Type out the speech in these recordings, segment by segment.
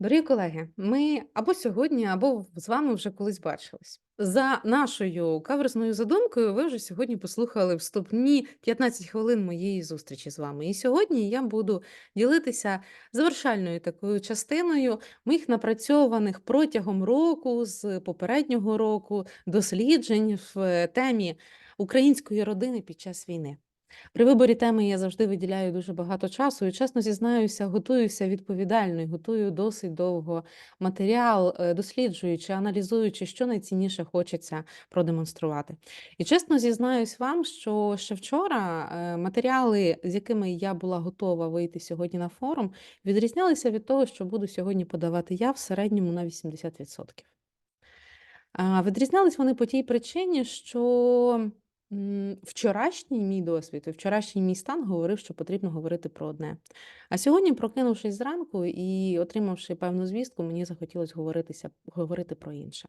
Дорогі колеги, ми або сьогодні, або з вами вже колись бачились. За нашою каверзною задумкою, ви вже сьогодні послухали вступні 15 хвилин моєї зустрічі з вами. І сьогодні я буду ділитися завершальною такою частиною моїх напрацьованих протягом року з попереднього року досліджень в темі української родини під час війни. При виборі теми я завжди виділяю дуже багато часу і, чесно зізнаюся, готуюся відповідально і готую досить довго матеріал, е, досліджуючи, аналізуючи, що найцінніше хочеться продемонструвати. І чесно зізнаюсь вам, що ще вчора е, матеріали, з якими я була готова вийти сьогодні на форум, відрізнялися від того, що буду сьогодні подавати я в середньому на 80%. Відрізнялись вони по тій причині, що Вчорашній мій досвід і вчорашній мій стан говорив, що потрібно говорити про одне. А сьогодні, прокинувшись зранку і отримавши певну звістку, мені захотілося говоритися, говорити про інше.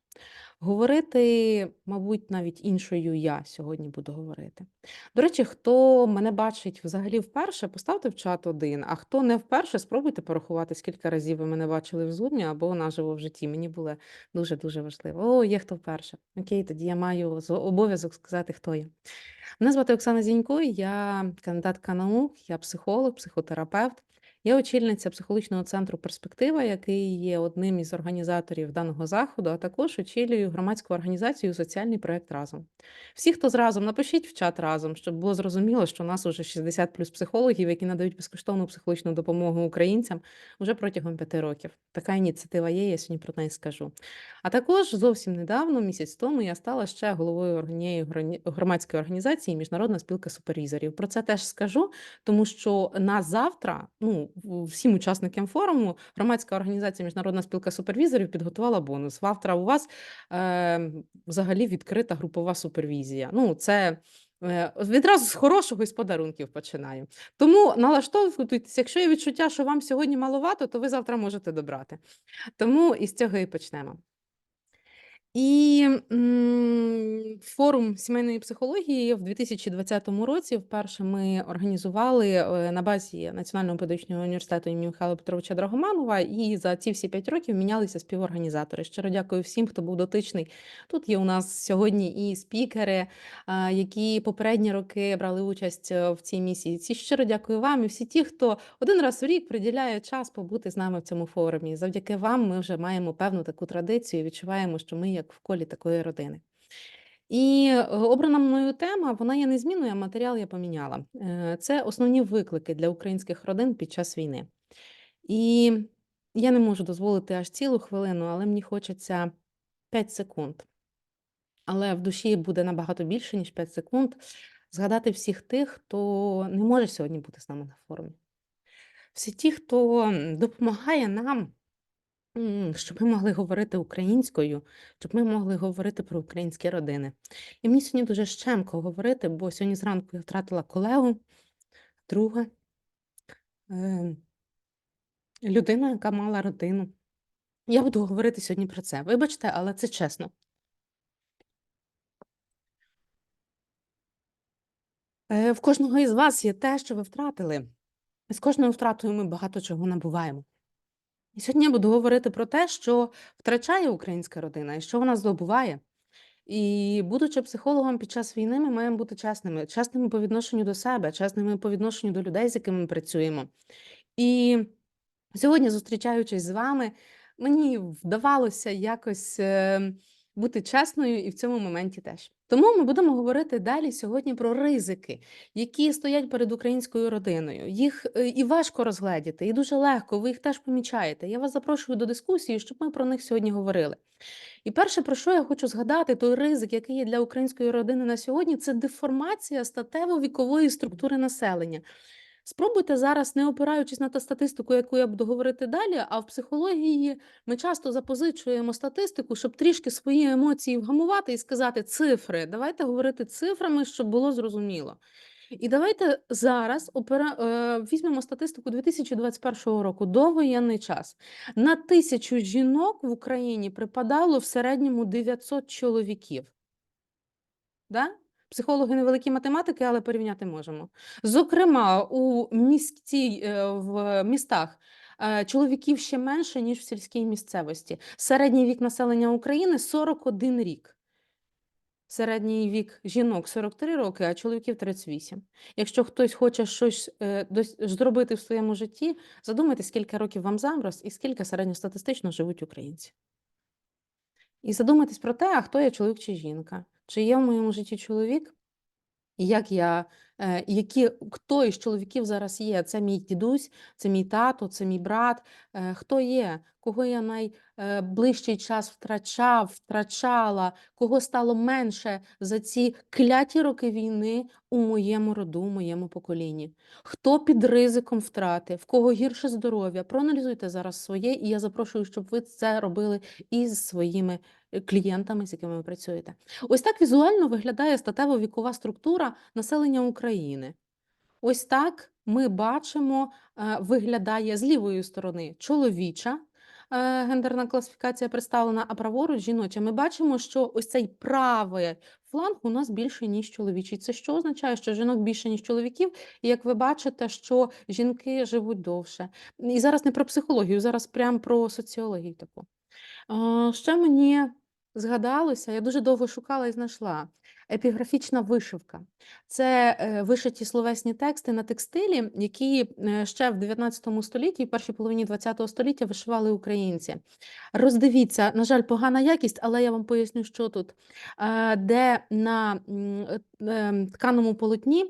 Говорити, мабуть, навіть іншою я сьогодні буду говорити. До речі, хто мене бачить взагалі вперше, поставте в чат один, а хто не вперше, спробуйте порахувати, скільки разів ви мене бачили в зумі або наживо в житті. Мені було дуже-дуже важливо. О, є хто вперше. Окей, тоді я маю обов'язок сказати, хто я. Мене звати Оксана Зінько, я кандидатка наук, я психолог, психотерапевт. Я очільниця психологічного центру Перспектива, який є одним із організаторів даного заходу, а також очолюю громадську організацію Соціальний проект разом. Всі, хто зразом, напишіть в чат разом, щоб було зрозуміло, що у нас уже 60 плюс психологів, які надають безкоштовну психологічну допомогу українцям уже протягом п'яти років. Така ініціатива є, я сьогодні про неї скажу. А також зовсім недавно, місяць тому, я стала ще головою однієї громадської організації Міжнародна спілка супервізорів. Про це теж скажу, тому що на завтра, ну всім учасникам форуму, громадська організація Міжнародна спілка супервізорів підготувала бонус. Завтра у вас е, взагалі відкрита групова супервізія. Ну, це. е, Відразу з хорошого і з подарунків починаю. Тому налаштовуйтесь, якщо є відчуття, що вам сьогодні маловато, то ви завтра можете добрати. Тому із цього і почнемо. І форум сімейної психології в 2020 році вперше ми організували е, на базі Національного педагогічного університету імені Михайла Петровича Драгоманова. І за ці всі п'ять років мінялися співорганізатори. Щиро дякую всім, хто був дотичний. Тут є у нас сьогодні і спікери, які попередні роки брали участь е, в цій місії. Ці щиро дякую вам і всі ті, хто один раз в рік приділяє час побути з нами в цьому форумі. Завдяки вам ми вже маємо певну таку традицію. і Відчуваємо, що ми як в колі такої родини. І е, обрана мною тема, вона є незмінною, а матеріал я поміняла. Е, Це основні виклики для українських родин під час війни. І я не можу дозволити аж цілу хвилину, але мені хочеться 5 секунд. Але в душі буде набагато більше, ніж 5 секунд. Згадати всіх тих, хто не може сьогодні бути з нами на форумі. Всі ті, хто допомагає нам, щоб ми могли говорити українською, щоб ми могли говорити про українські родини. І мені сьогодні дуже щемко говорити, бо сьогодні зранку я втратила колегу, друга, е, людину, яка мала родину. Я буду говорити сьогодні про це. Вибачте, але це чесно. Е, В кожного із вас є те, що ви втратили. З кожною втратою ми багато чого набуваємо. І сьогодні я буду говорити про те, що втрачає українська родина і що вона здобуває. І будучи психологом під час війни, ми маємо бути чесними, чесними по відношенню до себе, чесними по відношенню до людей, з якими ми працюємо. І сьогодні, зустрічаючись з вами, мені вдавалося якось е, бути чесною і в цьому моменті теж. Тому ми будемо говорити далі сьогодні про ризики, які стоять перед українською родиною. Їх е, і важко розгледіти, і дуже легко. Ви їх теж помічаєте. Я вас запрошую до дискусії, щоб ми про них сьогодні говорили. І перше, про що я хочу згадати, той ризик, який є для української родини на сьогодні, це деформація статево-вікової структури населення. Спробуйте зараз, не опираючись на ту статистику, яку я буду говорити далі, а в психології ми часто запозичуємо статистику, щоб трішки свої емоції вгамувати і сказати цифри. Давайте говорити цифрами, щоб було зрозуміло. І давайте зараз опера... е, візьмемо статистику 2021 року, довоєнний час. На тисячу жінок в Україні припадало в середньому 900 чоловіків. Да? Психологи невеликі математики, але порівняти можемо. Зокрема, у міській, е, в містах е, чоловіків ще менше, ніж в сільській місцевості. Середній вік населення України 41 рік. Середній вік жінок 43 роки, а чоловіків 38. Якщо хтось хоче щось е, зробити в своєму житті, задумайтесь, скільки років вам зараз і скільки середньостатистично живуть українці. І задумайтесь про те, а хто я чоловік чи жінка? Чи є в моєму житті чоловік? Як я, е, які, хто із чоловіків зараз є? Це мій дідусь, це мій тато, це мій брат. Е, хто є? Кого я найближчий час втрачав, втрачала, кого стало менше за ці кляті роки війни у моєму роду, у моєму поколінні? Хто під ризиком втрати, в кого гірше здоров'я? Проаналізуйте зараз своє, і я запрошую, щоб ви це робили із своїми е, клієнтами, з якими ви працюєте. Ось так візуально виглядає статево-вікова структура населення України. Ось так ми бачимо, е, виглядає з лівої сторони чоловіча е, гендерна класифікація представлена, а праворуч жіноча. Ми бачимо, що ось цей правий фланг у нас більше, ніж чоловічий. Це що означає, що жінок більше, ніж чоловіків, і як ви бачите, що жінки живуть довше. І зараз не про психологію, зараз прямо про соціологію таку. Ще мені згадалося, я дуже довго шукала і знайшла. Епіграфічна вишивка. Це е, вишиті словесні тексти на текстилі, які е, ще в 19 столітті, і першій половині 20 століття вишивали українці. Роздивіться, на жаль, погана якість, але я вам поясню, що тут. Е, Де на тканому полотні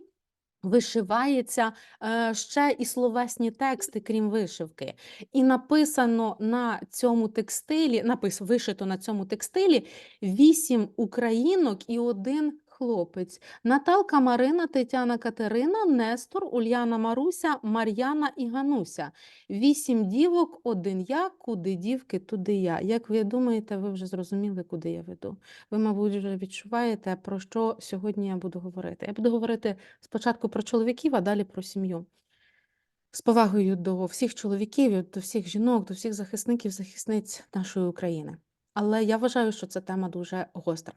Вишивається е, ще і словесні тексти, крім вишивки. І написано на цьому текстилі, напис вишито на цьому текстилі вісім українок і один хлопець. Наталка Марина, Тетяна Катерина, Нестор, Ульяна Маруся, Мар'яна і Гануся. Вісім дівок, один я, куди дівки, туди я. Як ви думаєте, ви вже зрозуміли, куди я веду? Ви, мабуть, вже відчуваєте, про що сьогодні я буду говорити. Я буду говорити спочатку про чоловіків, а далі про сім'ю. З повагою до всіх чоловіків, до всіх жінок, до всіх захисників, захисниць нашої України. Але я вважаю, що ця тема дуже гостра.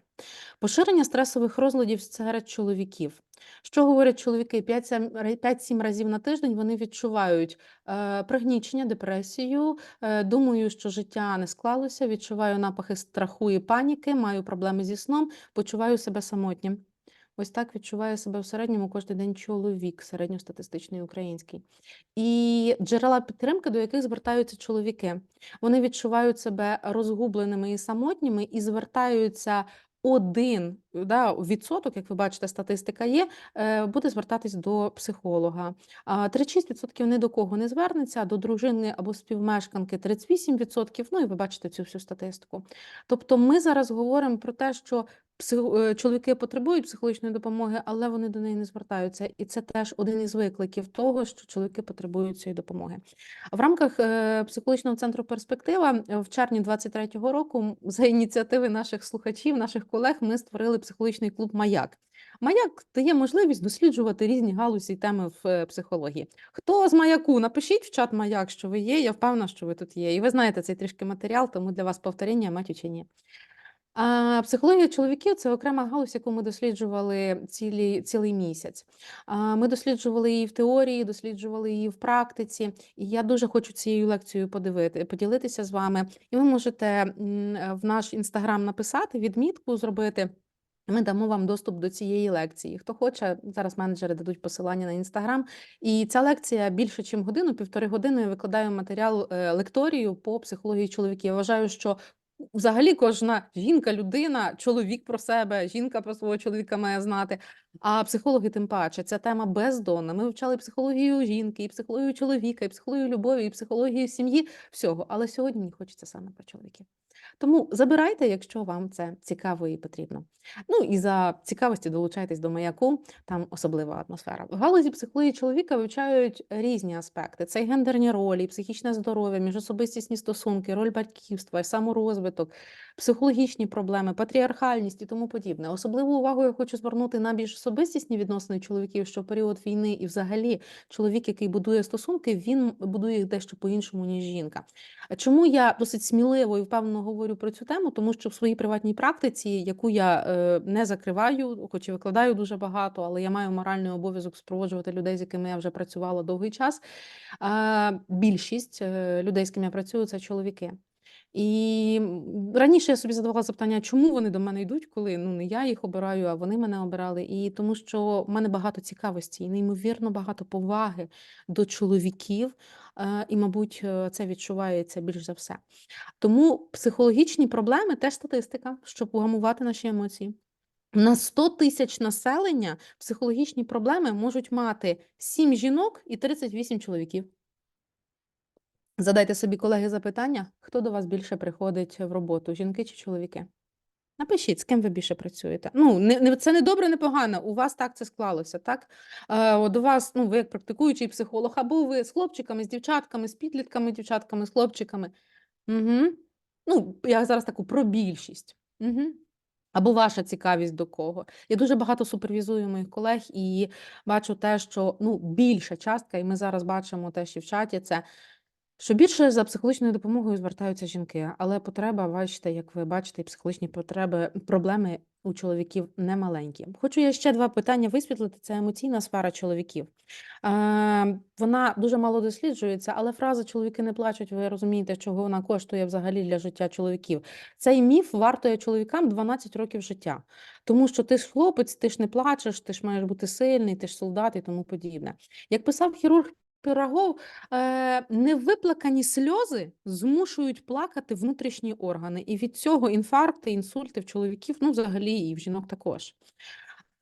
Поширення стресових розладів серед чоловіків. Що говорять чоловіки? 5-7 разів на тиждень вони відчувають е, пригнічення, депресію, е, думаю, що життя не склалося, відчуваю напахи страху і паніки, маю проблеми зі сном, почуваю себе самотнім. Ось так відчуває себе в середньому кожен день чоловік, середньостатистичний український. І джерела підтримки, до яких звертаються чоловіки. Вони відчувають себе розгубленими і самотніми і звертаються один да, відсоток, як ви бачите, статистика є, е, буде звертатись до психолога. А 36% ні до кого не звернеться, до дружини або співмешканки 38%. Ну і ви бачите цю всю статистику. Тобто ми зараз говоримо про те, що е, чоловіки потребують психологічної допомоги, але вони до неї не звертаються. І це теж один із викликів того, що чоловіки потребують цієї допомоги. В рамках е, психологічного центру перспектива в червні 23-го року за ініціативи наших слухачів, наших колег, ми створили психологічний клуб Маяк. Маяк дає можливість досліджувати різні галузі і теми в е, психології. Хто з маяку? Напишіть в чат маяк, що ви є. Я впевнена, що ви тут є. І ви знаєте цей трішки матеріал, тому для вас повторення мать чи ні. А психологія чоловіків це окрема галузь, яку ми досліджували цілі, цілий місяць. А, Ми досліджували її в теорії, досліджували її в практиці. І я дуже хочу цією лекцією подивити, поділитися з вами. І ви можете в наш інстаграм написати, відмітку зробити. Ми дамо вам доступ до цієї лекції. Хто хоче, зараз менеджери дадуть посилання на інстаграм. І ця лекція більше, ніж годину, півтори години. Я викладаю матеріал е, лекторію по психології чоловіків. Я вважаю, що Взагалі, кожна жінка, людина, чоловік про себе, жінка про свого чоловіка має знати. А психологи, тим паче, ця тема бездонна. Ми вивчали психологію жінки, і психологію чоловіка, і психологію любові, і психологію сім'ї, всього. Але сьогодні мені хочеться саме про чоловіків. Тому забирайте, якщо вам це цікаво і потрібно. Ну і за цікавості долучайтесь до маяку, там особлива атмосфера. В галузі психології чоловіка вивчають різні аспекти: це гендерні ролі, психічне здоров'я, міжособистісні стосунки, роль батьківства, саморозвиток, психологічні проблеми, патріархальність і тому подібне. Особливу увагу я хочу звернути на більш особистісні відносини чоловіків, що в період війни, і взагалі чоловік, який будує стосунки, він будує їх дещо по-іншому, ніж жінка. Чому я досить сміливо і впевнено говорю про цю тему? Тому що в своїй приватній практиці, яку я е, не закриваю, хоч і викладаю дуже багато, але я маю моральний обов'язок супроводжувати людей, з якими я вже працювала довгий час. Більшість е, людей, з ким я працюю, це чоловіки. І раніше я собі задавала запитання, чому вони до мене йдуть, коли ну не я їх обираю, а вони мене обирали. І тому, що в мене багато цікавості і неймовірно багато поваги до чоловіків, е, і, мабуть, е, це відчувається більш за все. Тому психологічні проблеми теж статистика, щоб угамувати наші емоції. На 100 тисяч населення психологічні проблеми можуть мати 7 жінок і 38 чоловіків. Задайте собі, колеги, запитання, хто до вас більше приходить в роботу, жінки чи чоловіки? Напишіть, з ким ви більше працюєте. Ну, не, не, це не добре, не погано. У вас так це склалося, так? Е, от у вас, ну, ви як практикуючий психолог, або ви з хлопчиками, з дівчатками, з підлітками, дівчатками, з хлопчиками. Угу. Ну, я зараз таку про більшість. Угу. Або ваша цікавість до кого. Я дуже багато супервізую моїх колег і бачу те, що ну, більша частка, і ми зараз бачимо те, що в чаті, це що більше за психологічною допомогою звертаються жінки, але потреба, бачите, як ви бачите, психологічні потреби, проблеми у чоловіків немаленькі. Хочу я ще два питання висвітлити. Це емоційна сфера чоловіків. Е, вона дуже мало досліджується, але фраза чоловіки не плачуть. Ви розумієте, чого вона коштує взагалі для життя чоловіків. Цей міф вартує чоловікам 12 років життя, тому що ти ж хлопець, ти ж не плачеш, ти ж маєш бути сильний, ти ж солдат і тому подібне. Як писав хірург Пирогов, е, невиплакані сльози змушують плакати внутрішні органи, і від цього інфаркти, інсульти в чоловіків, ну взагалі і в жінок також.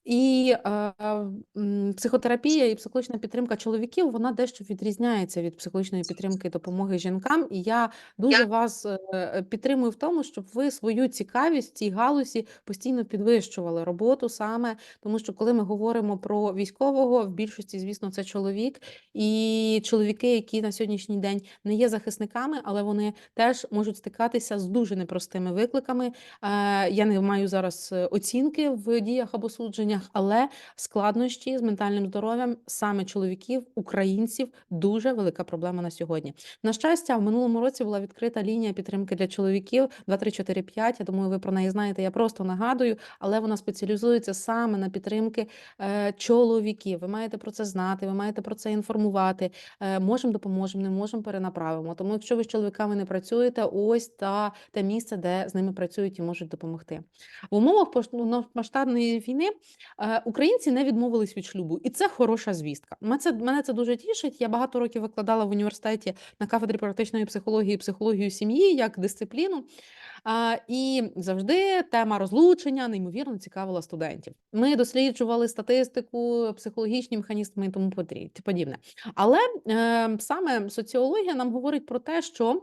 І е, м, психотерапія і психологічна підтримка чоловіків вона дещо відрізняється від психологічної підтримки і допомоги жінкам. І я дуже вас е, е, підтримую в тому, щоб ви свою цікавість в цій галузі постійно підвищували роботу саме, тому що коли ми говоримо про військового, в більшості, звісно, це чоловік, і чоловіки, які на сьогоднішній день не є захисниками, але вони теж можуть стикатися з дуже непростими викликами. Е, Я не маю зараз е, оцінки в діях або судженнях, але складнощі з ментальним здоров'ям саме чоловіків, українців дуже велика проблема на сьогодні. На щастя, в минулому році була відкрита лінія підтримки для чоловіків 2345. Я думаю, ви про неї знаєте. Я просто нагадую, але вона спеціалізується саме на підтримки е, чоловіків. Ви маєте про це знати, ви маєте про це інформувати. Е, можемо допоможемо, не можемо перенаправимо. Тому, якщо ви з чоловіками не працюєте, ось та те місце, де з ними працюють і можуть допомогти. В умовах масштабної війни е, українці не відмовились від шлюбу, і це хороша звістка. Мене це мене це дуже тішить. Я багато років викладала в університеті на кафедрі практичної психології, і психологію сім'ї як дисципліну. А, І завжди тема розлучення неймовірно цікавила студентів. Ми досліджували статистику, психологічні механізми і тому подібне. Але е, саме соціологія нам говорить про те, що.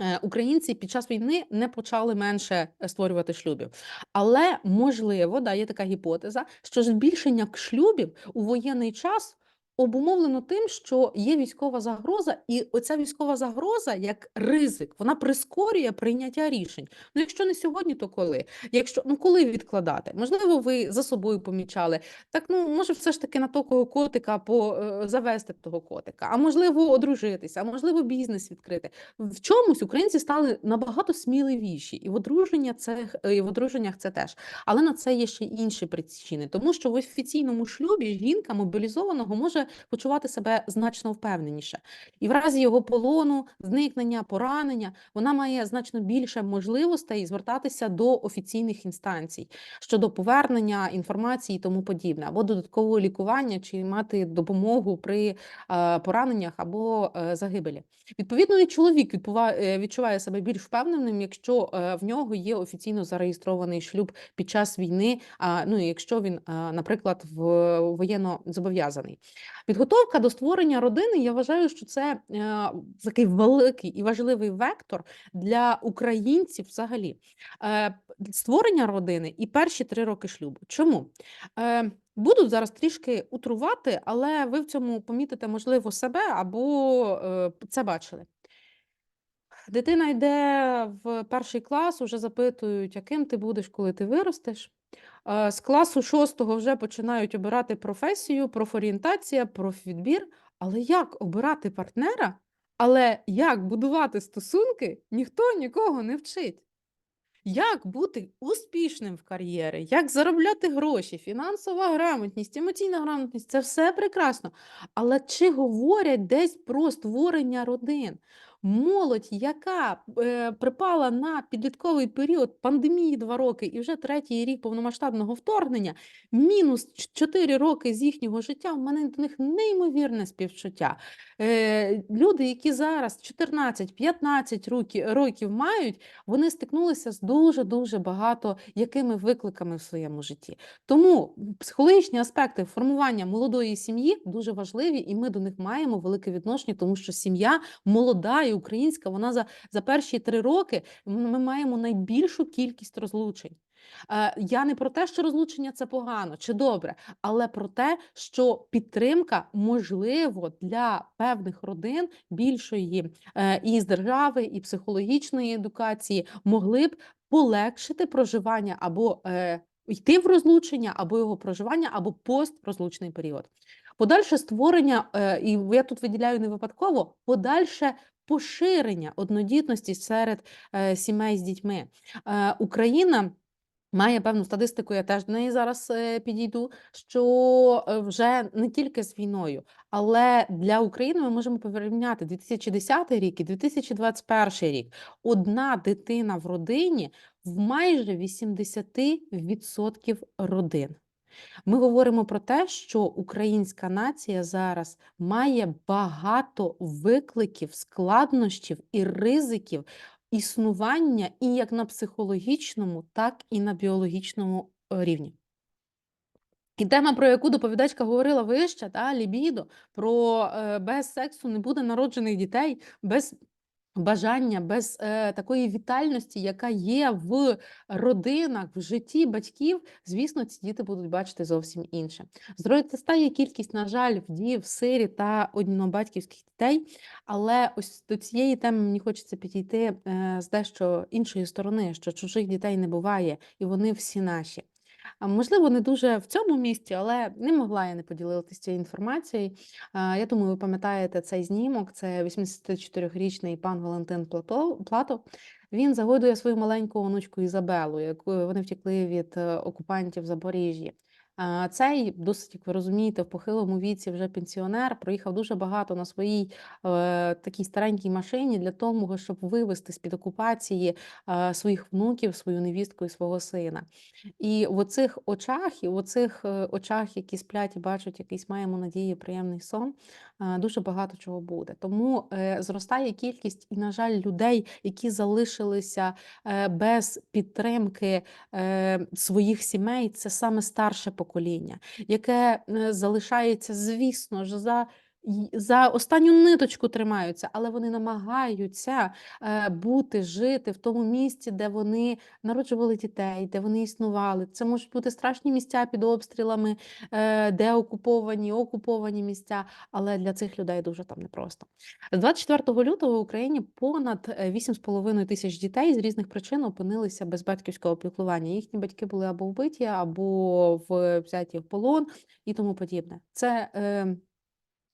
Е, Українці під час війни не почали менше е, створювати шлюбів, але можливо, да, є така гіпотеза, що збільшення шлюбів у воєнний час обумовлено тим, що є військова загроза, і оця військова загроза, як ризик, вона прискорює прийняття рішень. Ну, якщо не сьогодні, то коли? Якщо ну коли відкладати? Можливо, ви за собою помічали. Так, ну може, все ж таки на такого котика по е, завести того котика, а можливо, одружитися, а можливо, бізнес відкрити. В чомусь українці стали набагато сміливіші, і в одруження це е, і в одруженнях це теж. Але на це є ще інші причини, тому що в офіційному шлюбі жінка мобілізованого може почувати себе значно впевненіше. І в разі його полону, зникнення, поранення, вона має значно більше можливостей звертатися до офіційних інстанцій щодо повернення інформації і тому подібне, або додаткового лікування, чи мати допомогу при е, пораненнях або е, загибелі. Відповідно, і чоловік е, відчуває себе більш впевненим, якщо в нього є офіційно зареєстрований шлюб під час війни. Ну якщо він, наприклад, в воєнно зобов'язаний. Підготовка до створення родини, я вважаю, що це е, такий великий і важливий вектор для українців взагалі. Е, створення родини і перші три роки шлюбу. Чому? Е, буду зараз трішки утрувати, але ви в цьому помітите, можливо, себе або це бачили. Дитина йде в перший клас, уже запитують, яким ти будеш, коли ти виростеш. Е, з класу 6 вже починають обирати професію, профорієнтація, профвідбір. Але як обирати партнера, але як будувати стосунки, ніхто нікого не вчить. Як бути успішним в кар'єрі, як заробляти гроші, фінансова грамотність, емоційна грамотність це все прекрасно. Але чи говорять десь про створення родин? Молодь, яка е, припала на підлітковий період пандемії два роки і вже третій рік повномасштабного вторгнення, мінус 4 роки з їхнього життя, в мене до них неймовірне співчуття. Е, люди, які зараз 14-15 років, років мають, вони стикнулися з дуже-дуже багато якими викликами в своєму житті. Тому психологічні аспекти формування молодої сім'ї дуже важливі, і ми до них маємо велике відношення, тому що сім'я молода і українська, вона за, за перші три роки ми маємо найбільшу кількість розлучень. Е, Я не про те, що розлучення це погано чи добре, але про те, що підтримка можливо для певних родин більшої е, і з держави, і психологічної едукації могли б полегшити проживання або е, йти в розлучення, або його проживання, або построзлучний період. Подальше створення, і я тут виділяю не випадково, подальше поширення однодітності серед е, сімей з дітьми. Е, Україна. Має певну статистику, я теж до неї зараз е, підійду. Що вже не тільки з війною, але для України ми можемо порівняти 2010 рік і 2021 рік. Одна дитина в родині в майже 80% родин. Ми говоримо про те, що українська нація зараз має багато викликів, складнощів і ризиків існування і як на психологічному, так і на біологічному е, рівні. І тема, про яку доповідачка говорила вище, та лібідо, про е, без сексу не буде народжених дітей, без бажання, без е, такої вітальності, яка є в родинах, в житті батьків, звісно, ці діти будуть бачити зовсім інше. Зростає кількість, на жаль, вдів, сирі та однобатьківських дітей, але ось до цієї теми мені хочеться підійти е, з дещо іншої сторони, що чужих дітей не буває, і вони всі наші. Можливо, не дуже в цьому місці, але не могла я не поділитися цією інформацією. Я думаю, ви пам'ятаєте цей знімок. Це 84-річний пан Валентин Плато. Плато. Він загодує свою маленьку онучку Ізабелу, яку вони втекли від е, окупантів. А, Цей досить, як ви розумієте, в похилому віці вже пенсіонер проїхав дуже багато на своїй е, такій старенькій машині для того, щоб вивести з під окупації е, своїх внуків, свою невістку і свого сина. І в оцих очах, і в оцих е, очах, які сплять і бачать якийсь маємо надії, приємний сон, дуже багато чого буде. Тому е, зростає кількість, і, на жаль, людей, які залишилися е, без підтримки е, своїх сімей, це саме старше покоління, яке е, залишається, звісно ж, за. За останню ниточку тримаються, але вони намагаються е, бути, жити в тому місці, де вони народжували дітей, де вони існували. Це можуть бути страшні місця під обстрілами, е, де окуповані, окуповані місця, але для цих людей дуже там непросто. З 24 лютого в Україні понад е, 8,5 тисяч дітей з різних причин опинилися без батьківського піклування. Їхні батьки були або вбиті, або взяті в полон і тому подібне. Це е,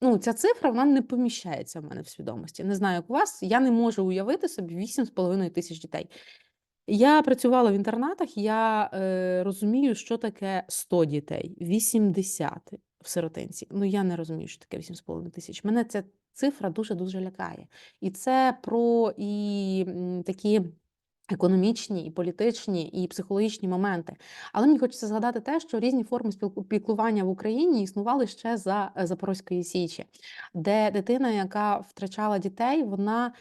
Ну, ця цифра вона не поміщається в мене в свідомості. Не знаю, як у вас. Я не можу уявити собі 8,5 тисяч дітей. Я працювала в інтернатах, я е, розумію, що таке 100 дітей, 80 в сиротинці. Ну, я не розумію, що таке 8,5 тисяч. Мене ця цифра дуже-дуже лякає. І це про і такі. Економічні, і політичні, і психологічні моменти. Але мені хочеться згадати те, що різні форми спілкування в Україні існували ще за е, Запорозької Січі, де дитина, яка втрачала дітей, вона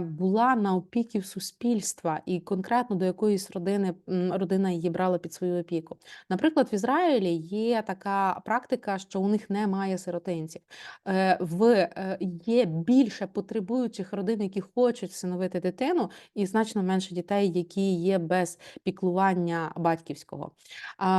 була на опіки суспільства і конкретно до якоїсь родини родина її брала під свою опіку. Наприклад, в Ізраїлі є така практика, що у них немає сиротинців. Е, в е, є більше потребуючих родин, які хочуть всиновити дитину, і значно менше дітей, які є без піклування батьківського.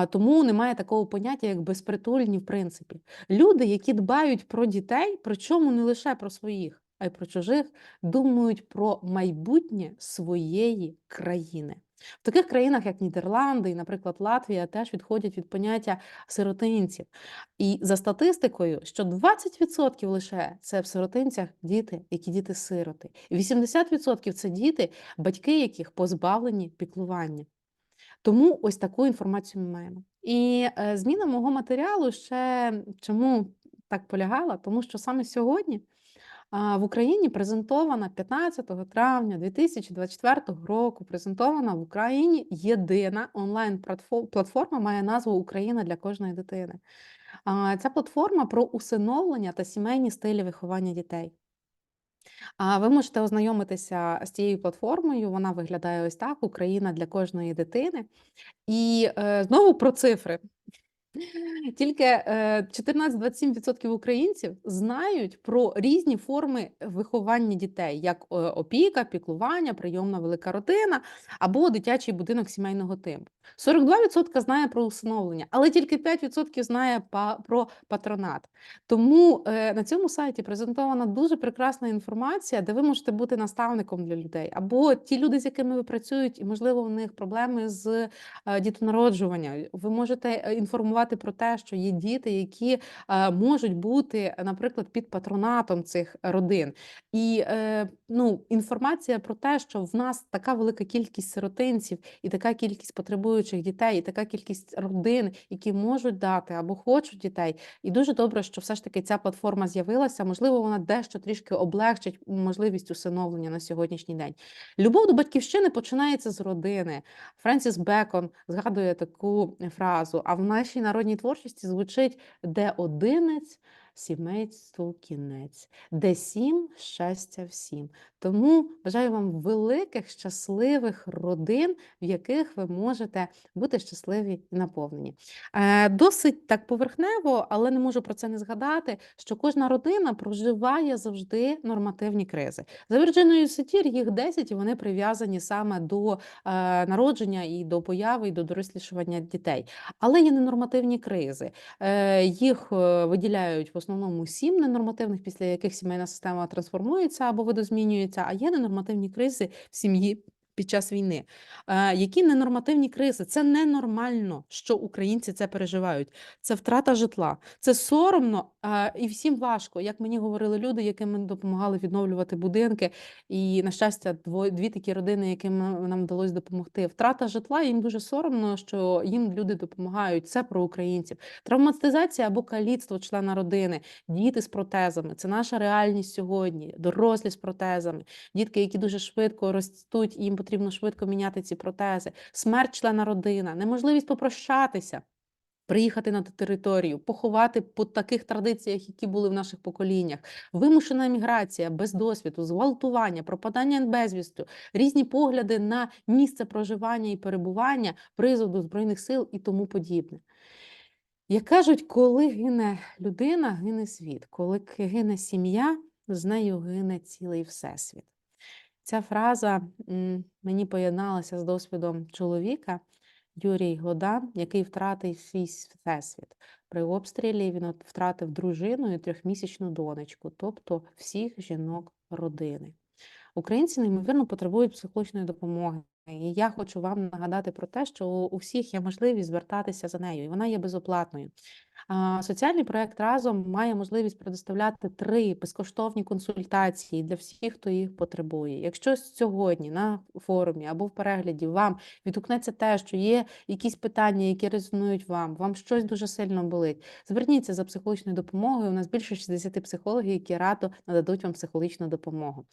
Тому немає такого поняття, як безпритульні, в принципі. Люди, які дбають про дітей, причому не лише про своїх, а й про чужих, думають про майбутнє своєї країни. В таких країнах, як Нідерланди і, наприклад, Латвія, теж відходять від поняття сиротинців. І за статистикою, що 20% лише це в сиротинцях діти, які діти-сироти. І 80% це діти, батьки яких позбавлені піклування. Тому ось таку інформацію ми маємо. І е, зміна мого матеріалу ще чому так полягала? Тому що саме сьогодні в Україні презентована 15 травня 2024 року. Презентована в Україні єдина онлайн-платформа має назву Україна для кожної дитини. Ця платформа про усиновлення та сімейні стилі виховання дітей. Ви можете ознайомитися з цією платформою. Вона виглядає ось так: Україна для кожної дитини. І е, знову про цифри. Тільки е, 14-27% українців знають про різні форми виховання дітей, як е, опіка, піклування, прийомна велика родина або дитячий будинок сімейного типу. 42% знає про усиновлення, але тільки 5% знає про патронат. Тому е, на цьому сайті презентована дуже прекрасна інформація, де ви можете бути наставником для людей, або ті люди, з якими ви працюєте, і можливо у них проблеми з е, дітонароджування. Ви можете е, інформувати про те, що є діти, які е, можуть бути, наприклад, під патронатом цих родин. І е, ну, інформація про те, що в нас така велика кількість сиротинців, і така кількість потребуючих дітей, і така кількість родин, які можуть дати або хочуть дітей. І дуже добре, що все ж таки ця платформа з'явилася. Можливо, вона дещо трішки облегчить можливість усиновлення на сьогоднішній день. Любов до батьківщини починається з родини. Френсіс Бекон згадує таку фразу. А в нашій народній творчості звучить де одинець сімейству кінець, де сім щастя всім. Тому бажаю вам великих щасливих родин, в яких ви можете бути щасливі і наповнені. Е, Досить так поверхнево, але не можу про це не згадати, що кожна родина проживає завжди нормативні кризи. За Вірджиною Сетір їх 10, і вони прив'язані саме до е, народження і до появи, і до дорослішування дітей. Але є ненормативні кризи. Е, Їх виділяють в основному сім ненормативних, після яких сімейна система трансформується або видозмінюється, а є ненормативні кризи в сім'ї. Під час війни, Е, які ненормативні кризи? Це ненормально, що українці це переживають. Це втрата житла, це соромно е, і всім важко. Як мені говорили люди, яким ми допомагали відновлювати будинки, і на щастя, дві такі родини, яким нам вдалося допомогти. Втрата житла їм дуже соромно, що їм люди допомагають. Це про українців. Травматизація або каліцтво члена родини, діти з протезами. Це наша реальність сьогодні. Дорослі з протезами, дітки, які дуже швидко ростуть, їм потрібно швидко міняти ці протези, смерть члена родини, неможливість попрощатися. Приїхати на територію, поховати по таких традиціях, які були в наших поколіннях, вимушена міграція без досвіду, зґвалтування, пропадання безвістю, різні погляди на місце проживання і перебування, призов до збройних сил і тому подібне. Як кажуть, коли гине людина, гине світ, коли гине сім'я, з нею гине цілий всесвіт. Ця фраза мені поєдналася з досвідом чоловіка Юрій Годан, який втратив свій всесвіт. При обстрілі він втратив дружину і трьохмісячну донечку, тобто всіх жінок родини. Українці неймовірно потребують психологічної допомоги. І я хочу вам нагадати про те, що у всіх є можливість звертатися за нею, і вона є безоплатною. Соціальний проект разом має можливість предоставляти три безкоштовні консультації для всіх, хто їх потребує. Якщо сьогодні на форумі або в перегляді вам відгукнеться те, що є якісь питання, які резонують вам, вам щось дуже сильно болить, зверніться за психологічною допомогою. У нас більше 60 психологів, які радо нададуть вам психологічну допомогу.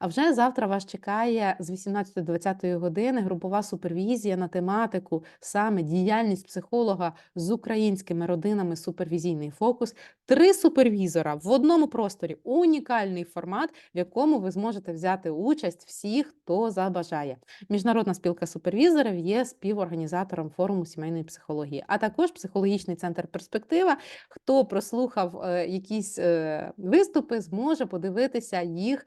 А вже завтра вас чекає з 18 до 20 години групова супервізія на тематику саме діяльність психолога з українськими родинами супервізійний фокус. Три супервізора в одному просторі. Унікальний формат, в якому ви зможете взяти участь всі, хто забажає. Міжнародна спілка супервізорів є співорганізатором форуму сімейної психології, а також психологічний центр перспектива. Хто прослухав е, якісь е, виступи, зможе подивитися їх.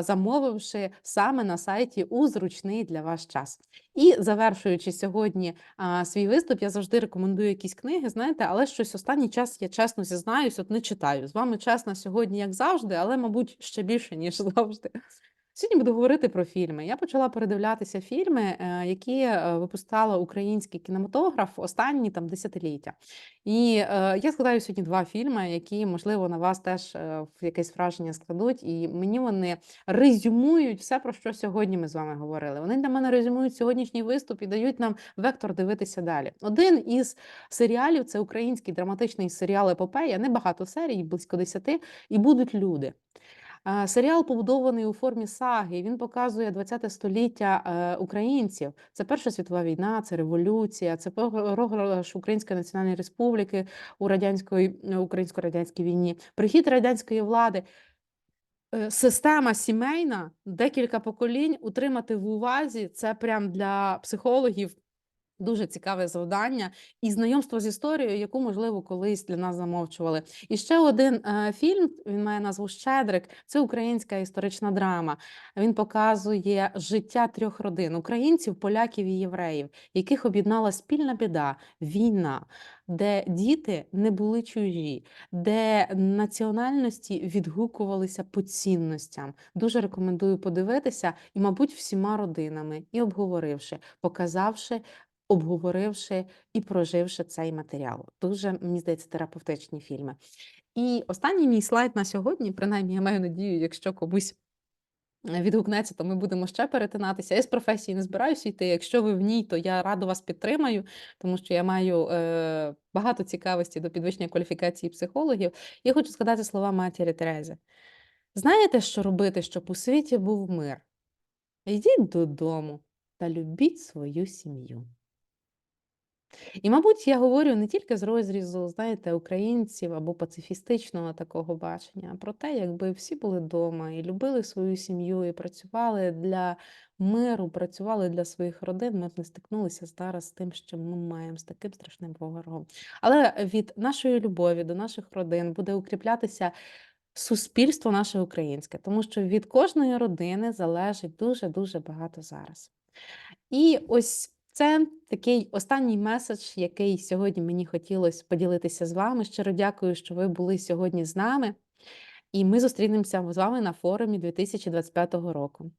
замовивши саме на сайті у зручний для вас час. І завершуючи сьогодні а, свій виступ, я завжди рекомендую якісь книги, знаєте, але щось останній час я чесно зізнаюсь, от не читаю. З вами чесна сьогодні, як завжди, але, мабуть, ще більше, ніж завжди. Сьогодні буду говорити про фільми. Я почала передивлятися фільми, е, які е, випускала український кінематограф останні там десятиліття. І е, я згадаю сьогодні два фільми, які, можливо, на вас теж в якесь враження складуть. І мені вони резюмують все, про що сьогодні ми з вами говорили. Вони для мене резюмують сьогоднішній виступ і дають нам вектор дивитися далі. Один із серіалів це український драматичний серіал Епопея, небагато серій, близько десяти, і будуть люди. А, Серіал побудований у формі саги. Він показує ХХ століття е, українців. Це Перша світова війна, це революція, це програш Української Національної Республіки у радянської е, українсько-радянській війні, прихід радянської влади. Е, Система сімейна, декілька поколінь утримати в увазі. Це прям для психологів Дуже цікаве завдання і знайомство з історією, яку, можливо, колись для нас замовчували. І ще один е, фільм, він має назву Щедрик. Це українська історична драма. Він показує життя трьох родин українців, поляків і євреїв, яких об'єднала спільна біда, війна, де діти не були чужі, де національності відгукувалися по цінностям. Дуже рекомендую подивитися і, мабуть, всіма родинами, і обговоривши, показавши обговоривши і проживши цей матеріал. Дуже, мені здається, терапевтичні фільми. І останній мій слайд на сьогодні, принаймні, я маю надію, якщо комусь е, відгукнеться, то ми будемо ще перетинатися. Я з професії не збираюся йти. Якщо ви в ній, то я радо вас підтримаю, тому що я маю е, багато цікавості до підвищення кваліфікації психологів. Я хочу сказати слова матері Терези. Знаєте, що робити, щоб у світі був мир? Йдіть додому та любіть свою сім'ю. І, мабуть, я говорю не тільки з розрізу, знаєте, українців або пацифістичного такого бачення, а про те, якби всі були вдома і любили свою сім'ю, і працювали для миру, працювали для своїх родин, ми б не стикнулися зараз з тим, що ми маємо з таким страшним ворогом. Але від нашої любові до наших родин буде укріплятися суспільство наше українське, тому що від кожної родини залежить дуже дуже багато зараз. І ось. Це такий останній меседж, який сьогодні мені хотілося поділитися з вами. Щиро дякую, що ви були сьогодні з нами, і ми зустрінемося з вами на форумі 2025 року.